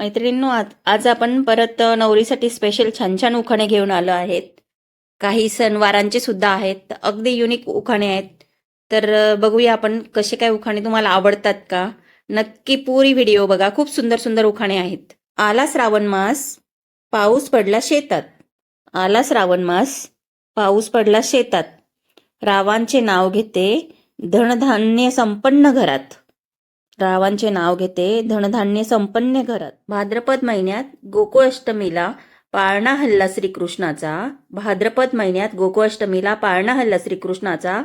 मैत्रिणींनो आज आज आपण परत नवरीसाठी स्पेशल छान छान उखाणे घेऊन आलो आहेत. काही सणवारांचे सुद्धा आहेत. अगदी युनिक उखाणे आहेत. तर बघूया आपण कसे काय उखाणे तुम्हाला आवडतात का? नक्की पुरी व्हिडिओ बघा. खूप सुंदर सुंदर उखाणे आहेत. आला श्रावण मास पाऊस पडला शेतात. आला श्रावण मास पाऊस पडला शेतात. रावांचे नाव घेते धनधान्य संपन्न घरात. रावांचे नाव घेते. धनधान्य संपन्न घरात. भाद्रपद महिन्यात गोकुळाष्टमीला पाळणा हल्ला श्रीकृष्णाचा. भाद्रपद महिन्यात गोकुळाष्टमीला पाळणा हल्ला श्रीकृष्णाचा.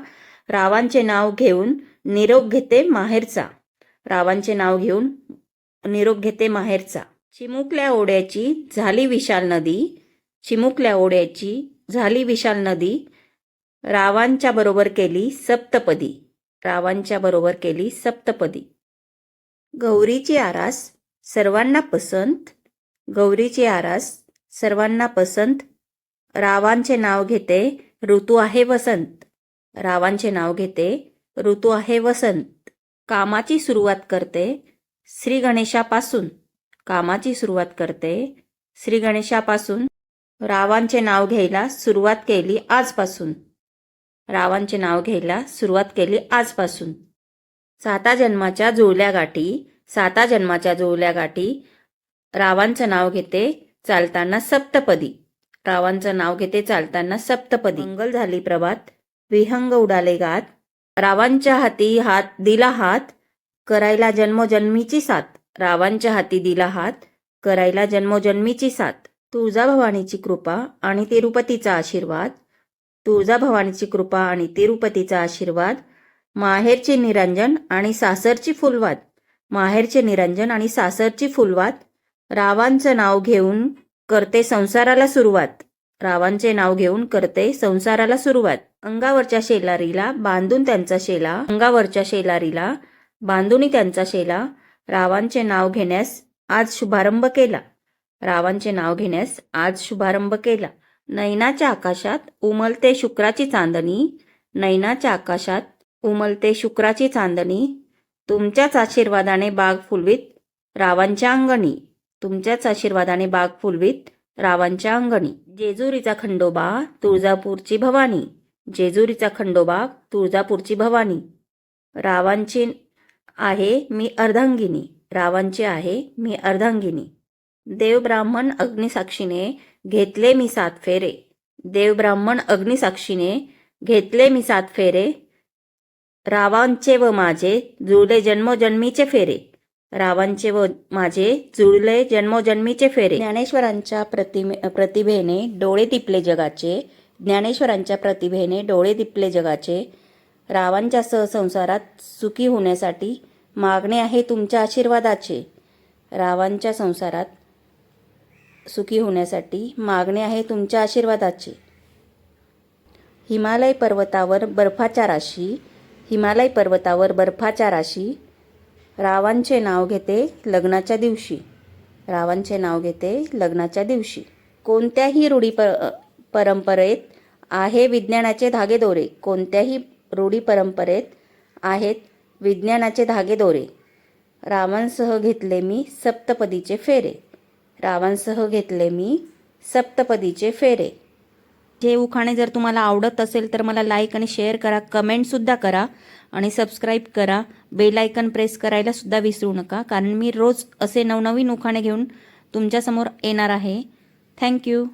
रावांचे नाव घेऊन निरोप घेते माहेरचा. रावांचे नाव घेऊन निरोप घेते माहेरचा. चिमुकल्या ओढ्याची झाली विशाल नदी. चिमुकल्या ओढ्याची झाली विशाल नदी. रावांच्या बरोबर केली सप्तपदी. रावांच्या बरोबर केली सप्तपदी. गौरीची आरास सर्वांना पसंत गौरीची आरास सर्वांना पसंत. रावांचे नाव घेते ऋतू आहे वसंत. रावांचे नाव घेते ऋतू आहे वसंत. कामाची सुरुवात करते श्री गणेशापासून. कामाची सुरुवात करते श्री गणेशापासून. रावांचे नाव घ्यायला सुरुवात केली आजपासून. रावांचे नाव घ्यायला सुरुवात केली आजपासून. साता जन्माच्या जुळल्या गाठी साता जन्माच्या जुळल्या गाठी रावांचं नाव घेते चालताना सप्तपदी. रावांचं नाव घेते चालताना सप्तपदी. मंगल झाली प्रभात विहंग उडाले गात. रावांच्या हाती हात दिला हात करायला जन्मोजन्मीची साथ. रावांच्या हाती दिला हात करायला जन्मोजन्मीची साथ. तुळजाभवानीची कृपा आणि तिरुपतीचा आशीर्वाद. तुळजाभवानीची कृपा आणि तिरुपतीचा आशीर्वाद. माहेरचे निरंजन आणि सासरची फुलवात. माहेरचे निरंजन आणि सासरची फुलवात. रावांचं नाव घेऊन करते संसाराला सुरुवात. रावांचे नाव घेऊन करते संसाराला सुरुवात. अंगावरच्या शेलारीला बांधून त्यांचा शेला. अंगावरच्या शेलारीला बांधूनही त्यांचा शेला. रावांचे नाव घेण्यास आज शुभारंभ केला. रावांचे नाव घेण्यास आज शुभारंभ केला. नैनाच्या आकाशात उमलते शुक्राची चांदणी. नैनाच्या आकाशात उमलते शुक्राची चांदणी तुमच्याच आशीर्वादाने बाग फुलवीत रावांच्या अंगणी तुमच्याच आशीर्वादाने बाग फुलवीत रावांच्या अंगणी. जेजुरीचा खंडोबा तुळजापूरची भवानी. जेजुरीचा खंडोबा तुळजापूरची भवानी. रावांची आहे मी अर्धांगिनी रावांची आहे मी अर्धांगिनी. देवब्राह्मण अग्निसाक्षीने घेतले मी सात फेरे. देवब्राह्मण अग्निसाक्षीने घेतले मी सात फेरे. रावांचे व माझे जुळले जन्मोजन्मीचे फेरे. रावांचे व माझे जुळले जन्मोजन्मीचे फेरे. ज्ञानेश्वरांच्या प्रतिमे प्रतिभेने डोळे दिपले जगाचे. ज्ञानेश्वरांच्या प्रतिभेने डोळे दिपले जगाचे. रावांच्या सहसंसारात सुखी होण्यासाठी मागणे आहे तुमच्या आशीर्वादाचे. रावांच्या संसारात सुखी होण्यासाठी मागणे आहे तुमच्या आशीर्वादाचे. हिमालय पर्वतावर बर्फाच्या राशी हिमालय पर्वतावर बर्फाच्या राशी रावांचे नाव घेते लग्नाच्या दिवशी. रावांचे नाव घेते लग्नाच्या दिवशी. कोणत्याही रूढी परंपरेत आहे विज्ञानाचे धागेदोरे. कोणत्याही रूढी परंपरेत आहेत विज्ञानाचे धागेदोरे. रावांसह घेतले मी सप्तपदीचे फेरे. रावांसह घेतले मी सप्तपदीचे फेरे. हे उखाणे जर तुम्हाला आवडत असेल तर मला लाईक आणि शेअर करा कमेंटसुद्धा करा आणि सबस्क्राईब करा. बेल आयकन प्रेस करायला सुद्धा विसरू नका कारण मी रोज असे नवनवीन उखाणे घेऊन तुमच्यासमोर येणार आहे. थँक्यू